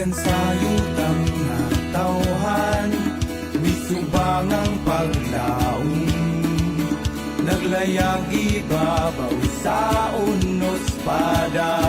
Balikan sa iyong tangang tauhan Misubang ang paglaong. Naglayag ibabaw sa unos padang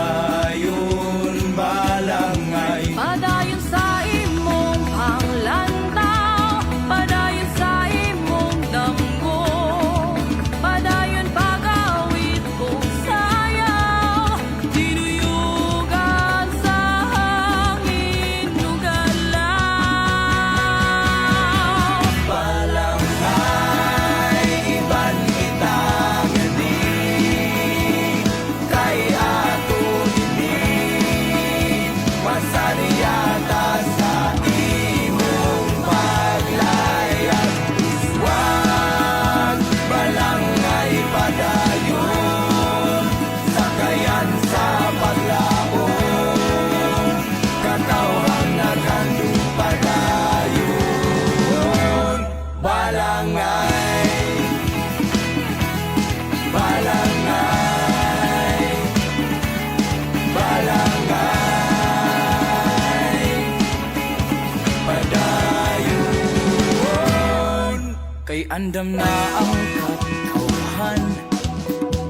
Andam na ang katawan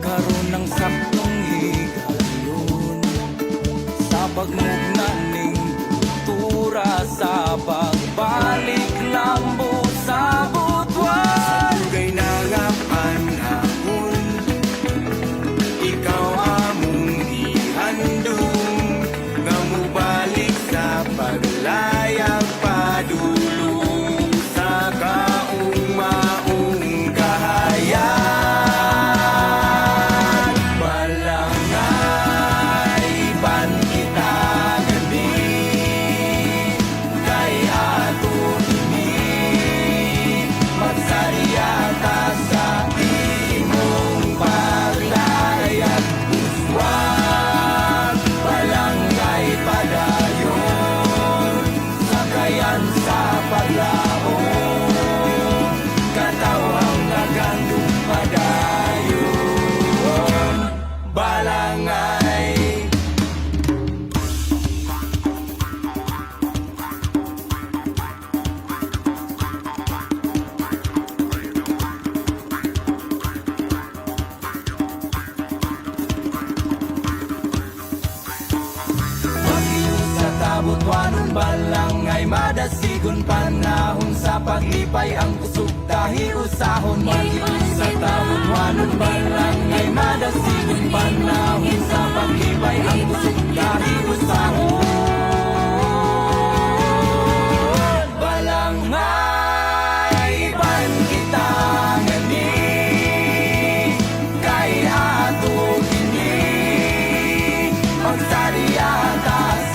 Karoon ng sakit kalangan kabutwanon balangay Madasigon panahon sa paglipay Ang kusog tahi usahon Maliit sa kabutwanon balangay Madasigon panahon sa paglipay Ang kusog tahi usahon? Balangay pan kita ngani eh. Kay kini Ang sariyatas